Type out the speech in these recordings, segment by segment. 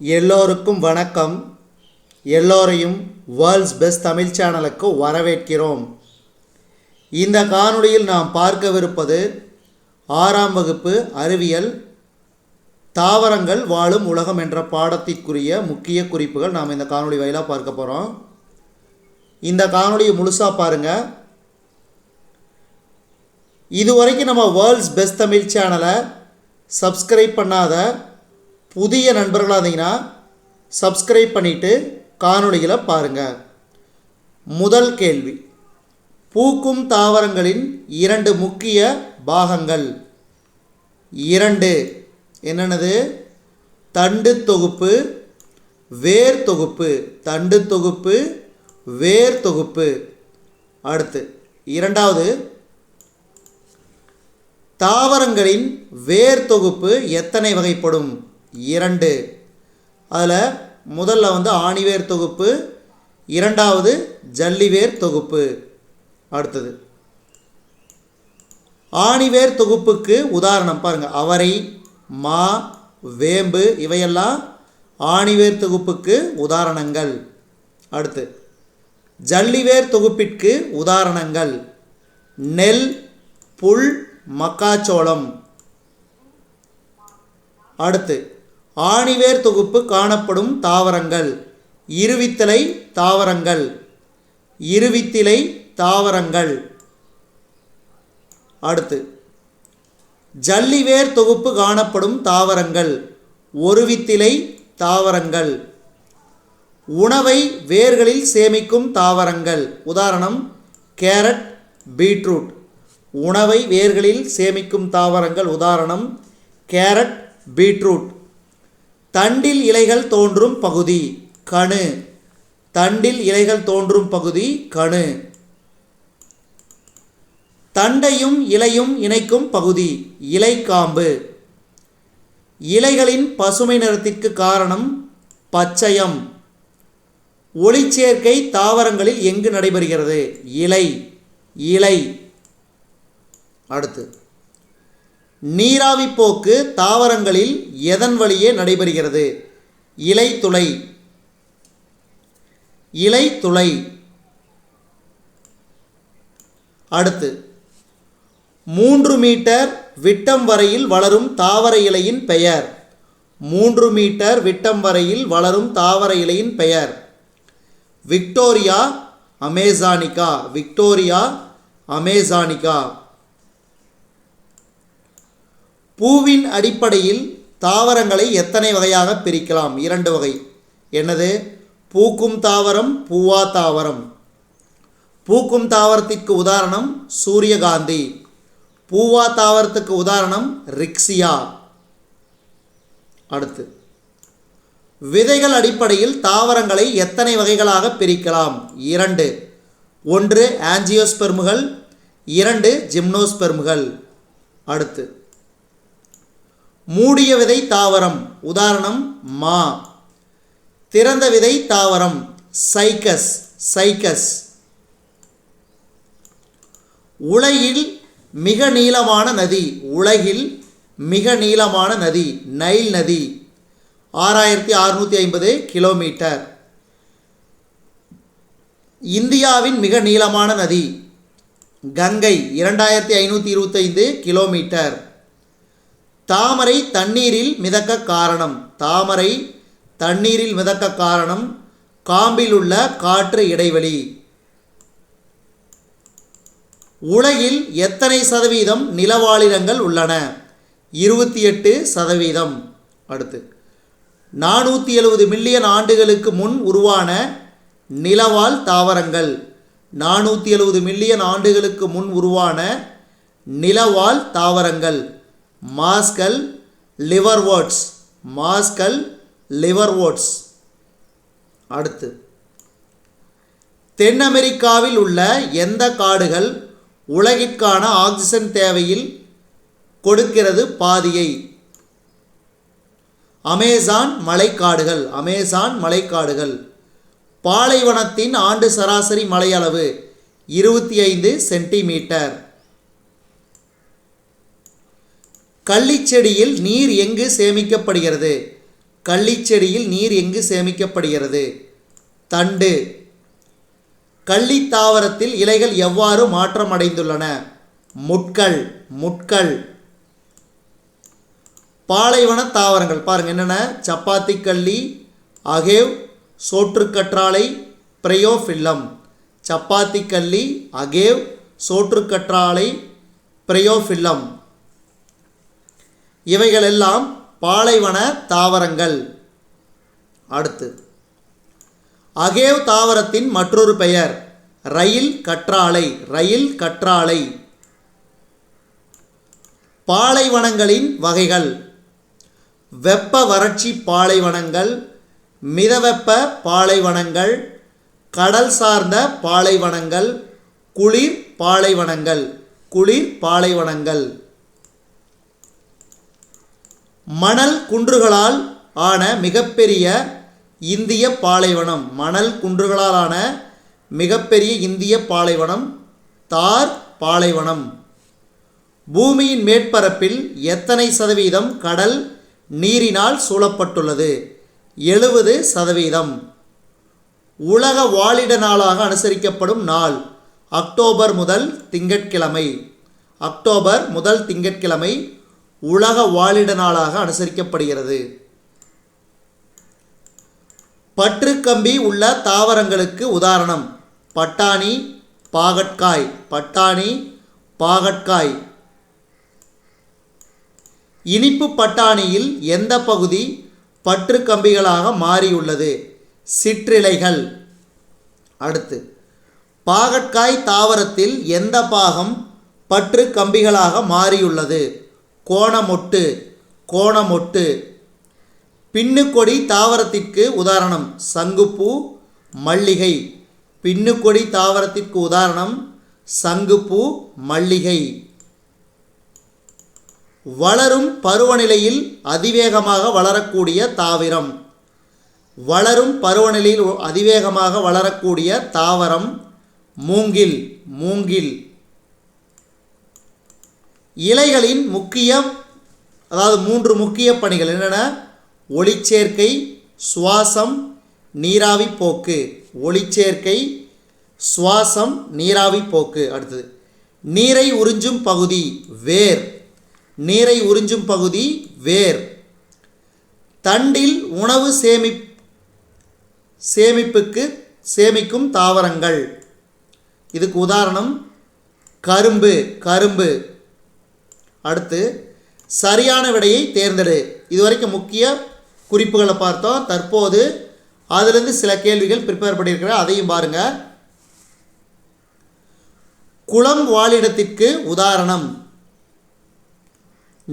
எல்லோருக்கும் வணக்கம். எல்லோரையும் வேர்ல்ட்ஸ் பெஸ்ட் தமிழ் சேனலுக்கு வரவேற்கிறோம். இந்த காணொளியில் நாம் பார்க்கவிருப்பது ஆறாம் வகுப்பு அறிவியல் தாவரங்கள் வாழும் உலகம் என்ற பாடத்திற்குரிய முக்கிய குறிப்புகள் நாம் இந்த காணொளி வாயிலாக பார்க்க போகிறோம் இந்த காணொளியை முழுசாக பாருங்கள் இதுவரைக்கும் நம்ம வேர்ல்ட்ஸ் பெஸ்ட் தமிழ் சேனலை சப்ஸ்கிரைப் பண்ணாத புதிய நண்பர்களாக இருந்தீங்கன்னா சப்ஸ்கிரைப் பண்ணிவிட்டு காணொளிகளை பாருங்கள் முதல் கேள்வி. பூக்கும் தாவரங்களின் இரண்டு முக்கிய பாகங்கள். இரண்டு. என்னென்னது? தண்டு தொகுப்பு வேர் தொகுப்பு. தண்டு தொகுப்பு வேர் தொகுப்பு. அடுத்து இரண்டாவது. தாவரங்களின் வேர் தொகுப்பு எத்தனை வகைப்படும்? இரண்டு. அதில் முதல்ல வந்து ஆணிவேர் தொகுப்பு இரண்டாவது ஜல்லிவேர் தொகுப்பு. அடுத்தது. ஆணிவேர் தொகுப்புக்கு உதாரணம் பாருங்கள் அவரை மா வேம்பு இவையெல்லாம் ஆணிவேர் தொகுப்புக்கு உதாரணங்கள். அடுத்து. ஜல்லிவேர் தொகுப்பிற்கு உதாரணங்கள். நெல் புல் மக்காச்சோளம். அடுத்து. ஆணிவேர் தொகுப்பு காணப்படும் தாவரங்கள். இருவித்தலை தாவரங்கள். இருவித்திலை தாவரங்கள். அடுத்து. ஜல்லிவேர் தொகுப்பு காணப்படும் தாவரங்கள். ஒருவித்திலை தாவரங்கள். உணவை வேர்களில் சேமிக்கும் தாவரங்கள். உதாரணம் கேரட் பீட்ரூட். உணவை வேர்களில் சேமிக்கும் தாவரங்கள். உதாரணம் கேரட் பீட்ரூட். தண்டில் இலைகள் தோன்றும் பகுதி கணு. தண்டில் இலைகள் தோன்றும் பகுதி கணு. தண்டையும் இலையும் இணைக்கும் பகுதி இலைக்காம்பு இலைகளின் பசுமை நிறத்திற்கு காரணம் பச்சையம். ஒளிச்சேர்க்கை தாவரங்களில் எங்கு நடைபெறுகிறது? இலை இலை. அடுத்து. நீராவி போக்கு தாவரங்களில் எதன் வழியே நடைபெறுகிறது? இலைத்துளை. இலைத்துளை. அடுத்து மூன்று மீட்டர் விட்டம் வரையில் வளரும் தாவர இலையின் பெயர். மூன்று மீட்டர் விட்டம் வரையில் வளரும் தாவர இலையின் பெயர். Victoria amazonica. Victoria amazonica. பூவின் அடிப்படையில் தாவரங்களை எத்தனை வகையாக பிரிக்கலாம்? இரண்டு வகை. என்னது? பூக்கும் தாவரம் பூவா தாவரம். பூக்கும் தாவரத்திற்கு உதாரணம் சூரியகாந்தி. பூவா தாவரத்துக்கு உதாரணம் ரிக்ஸியா அடுத்து. விதைகள் அடிப்படையில் தாவரங்களை எத்தனை வகைகளாக பிரிக்கலாம்? இரண்டு. ஒன்று ஆஞ்சியோஸ்பெர்முகள் இரண்டு ஜிம்னோஸ்பெர்முகள். அடுத்து. மூடிய விதை தாவரம். உதாரணம் மா. திறந்த விதை தாவரம். Cycas cycas. உலகில் மிக நீளமான நதி. உலகில் மிக நீளமான நதி. நைல் நதி. ஆறாயிரத்தி அறுநூற்றி ஐம்பது கிலோமீட்டர். இந்தியாவின் மிக நீளமான நதி. கங்கை இரண்டாயிரத்தி ஐநூற்றி இருபத்தைந்து கிலோமீட்டர். தாமரை தண்ணீரில் மிதக்க காரணம். தாமரை தண்ணீரில் மிதக்க காரணம் காம்பில் உள்ள காற்று இடைவெளி. உலகில் எத்தனை சதவீதம் நிலவாழிடங்கள் உள்ளன? இருபத்தி எட்டு சதவீதம். அடுத்து நானூற்றி எழுபது மில்லியன் ஆண்டுகளுக்கு முன் உருவான நிலவாழ் தாவரங்கள். நானூற்றி எழுபது மில்லியன் ஆண்டுகளுக்கு முன் உருவான நிலவாழ் தாவரங்கள். மாஸ்கல் லிவர் லிவர்வோட்ஸ் மாஸ்கல் லிவர் லிவர்வோட்ஸ் அடுத்து. தென் அமெரிக்காவில் உள்ள எந்த காடுகள் உலகிற்கான ஆக்சிஜன் தேவையில் கொடுக்கிறது பாதியை? அமேசான் மலைக்காடுகள். அமேசான் மலைக்காடுகள். பாலைவனத்தின் ஆண்டு சராசரி மலையளவு இருபத்தி ஐந்து சென்டிமீட்டர். கள்ளிச்செடியில் நீர் எங்கு சேமிக்கப்படுகிறது? கள்ளிச்செடியில் நீர் எங்கு சேமிக்கப்படுகிறது? தண்டு. கள்ளித் தாவரத்தில் இலைகள் எவ்வாறு மாற்றமடைந்துள்ளன? முட்கள் முட்கள். பாலைவன தாவரங்கள். பாருங்கள் என்னென்ன? சப்பாத்தி கள்ளி அகேவ் சோற்றுக்கற்றாழை பிரயோஃபில்லம். சப்பாத்தி கள்ளி அகேவ் சோற்றுக்கற்றாழை பிரயோஃபில்லம். இவைகளெல்லாம் பாலைவன தாவரங்கள். அடுத்து. அகேவ் தாவரத்தின் மற்றொரு பெயர் ரயில் கற்றாழை ரயில் கற்றாழை. பாலைவனங்களின் வகைகள் வெப்ப வறட்சி பாலைவனங்கள் மிதவெப்ப பாலைவனங்கள் கடல் சார்ந்த பாலைவனங்கள் குளிர் பாலைவனங்கள் குளிர் பாலைவனங்கள். மணல் குன்றுகளால் ஆன மிகப்பெரிய இந்திய பாலைவனம். மணல் குன்றுகளால் ஆன மிகப்பெரிய இந்திய பாலைவனம் தார் பாலைவனம். பூமியின் மேற்பரப்பில் எத்தனை சதவீதம் கடல் நீரினால் சூழப்பட்டுள்ளது? எழுபது சதவீதம். உலக வாழிட நாளாக அனுசரிக்கப்படும் நாள் அக்டோபர் முதல் திங்கட்கிழமை. அக்டோபர் முதல் திங்கட்கிழமை உலக வாழிட நாளாக அனுசரிக்கப்படுகிறது. பற்றுக்கம்பி உள்ள தாவரங்களுக்கு உதாரணம். பட்டாணி பாகற்காய் பட்டாணி பாகற்காய். இனிப்பு பட்டாணியில் எந்த பகுதி பற்று கம்பிகளாக மாறியுள்ளது? சிற்றிலைகள். அடுத்து பாகற்காய் தாவரத்தில் எந்த பாகம் பற்று கம்பிகளாக மாறியுள்ளது? கோணமொட்டு கோணமொட்டு. பின்னுக்கொடி தாவரத்திற்கு உதாரணம் சங்குப்பூ மல்லிகை. பின்னுக்கொடி தாவரத்திற்கு உதாரணம் சங்குப்பூ மல்லிகை. வளரும் பருவநிலையில் அதிவேகமாக வளரக்கூடிய தாவரம். வளரும் பருவநிலையில் அதிவேகமாக வளரக்கூடிய தாவரம் மூங்கில் மூங்கில். இலைகளின் முக்கிய அதாவது மூன்று முக்கிய பணிகள் என்னென்ன? ஒளிச்சேர்க்கை சுவாசம் நீராவி போக்கு. ஒளிச்சேர்க்கை சுவாசம் நீராவி போக்கு. அடுத்தது நீரை உறிஞ்சும் பகுதி வேர். நீரை உறிஞ்சும் பகுதி வேர். தண்டில் உணவு சேமி சேமிப்புக்கு சேமிக்கும் தாவரங்கள். இதுக்கு உதாரணம் கரும்பு. கரும்பு அடுத்து சரியான விடையை தேர்ந்தெடு. இதுவரைக்கும் முக்கிய குறிப்புகளை பார்த்தோம். தற்போது அதிலிருந்து சில கேள்விகள் ப்ரிப்பேர் பண்ணியிருக்கிற அதையும் பாருங்கள் குளம் வாழிடத்திற்கு உதாரணம்.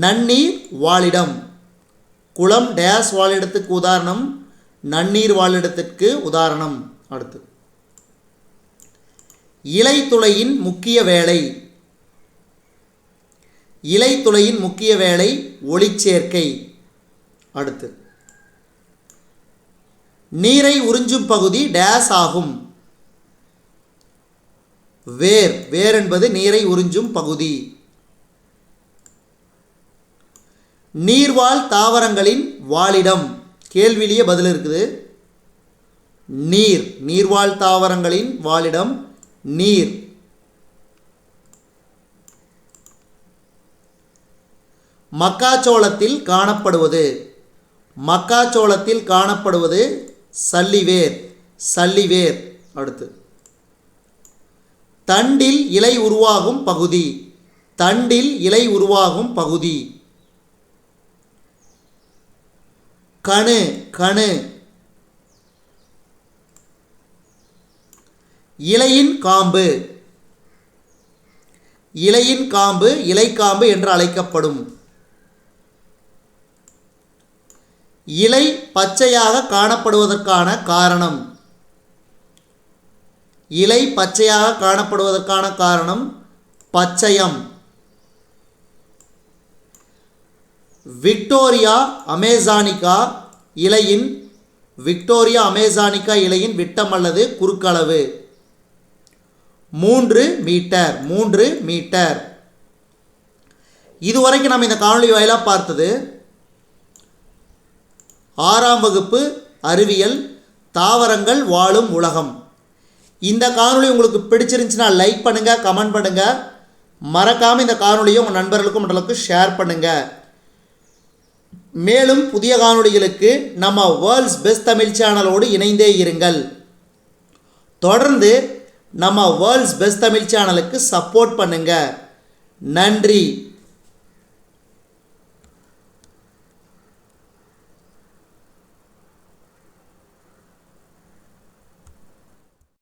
நன்னீர் வாழிடம். குளம் டேஸ் வாழிடத்துக்கு உதாரணம். நன்னீர் வாழிடத்திற்கு உதாரணம். அடுத்து. இலைத்துளையின் முக்கிய வேலை. இலைத்துளையின் முக்கிய வேலை ஒளிச்சேர்க்கை. அடுத்து. நீரை உறிஞ்சும் பகுதி டேஸ் ஆகும். வேர். வேர் என்பது நீரை உறிஞ்சும் பகுதி. நீர்வாழ் தாவரங்களின் வாழிடம் கேள்வியிலேயே பதில் இருக்குது. நீர். நீர்வாழ் தாவரங்களின் வாழிடம் நீர். மக்காச்சோளத்தில் காணப்படுவது. மக்காச்சோளத்தில் காணப்படுவது சல்லிவேர் சல்லிவேர். அடுத்து. தண்டில் இலை உருவாகும் பகுதி. தண்டில் இலை உருவாகும் பகுதி. கணு கணு. இலையின் காம்பு. இலையின் காம்பு இலைக்காம்பு என்று அழைக்கப்படும். இலை பச்சையாக காணப்படுவதற்கான காரணம். இலை பச்சையாக காணப்படுவதற்கான காரணம் பச்சையம். விக்டோரியா அமேசானிகா இலையின் விக்டோரியா அமேசானிகா இலையின் விட்டம் அல்லது குறுக்களவு. மூன்று மீட்டர் மூன்று மீட்டர். இதுவரைக்கும் நம்ம இந்த காணொளி வாயிலாக பார்த்தது ஆறாம் வகுப்பு அறிவியல் தாவரங்கள் வாழும் உலகம். இந்த காணொளி உங்களுக்கு பிடிச்சிருந்துச்சுன்னா லைக் பண்ணுங்கள் கமெண்ட் பண்ணுங்கள் மறக்காமல் இந்த காணொலியை உங்கள் நண்பர்களுக்கும் மற்றளவுக்கு ஷேர் பண்ணுங்கள் மேலும் புதிய காணொலிகளுக்கு நம்ம வேர்ல்ட்ஸ் பெஸ்ட் தமிழ் சேனலோடு இணைந்தே இருங்கள். தொடர்ந்து நம்ம வேர்ல்ட்ஸ் பெஸ்ட் தமிழ் சேனலுக்கு சப்போர்ட் பண்ணுங்கள் நன்றி.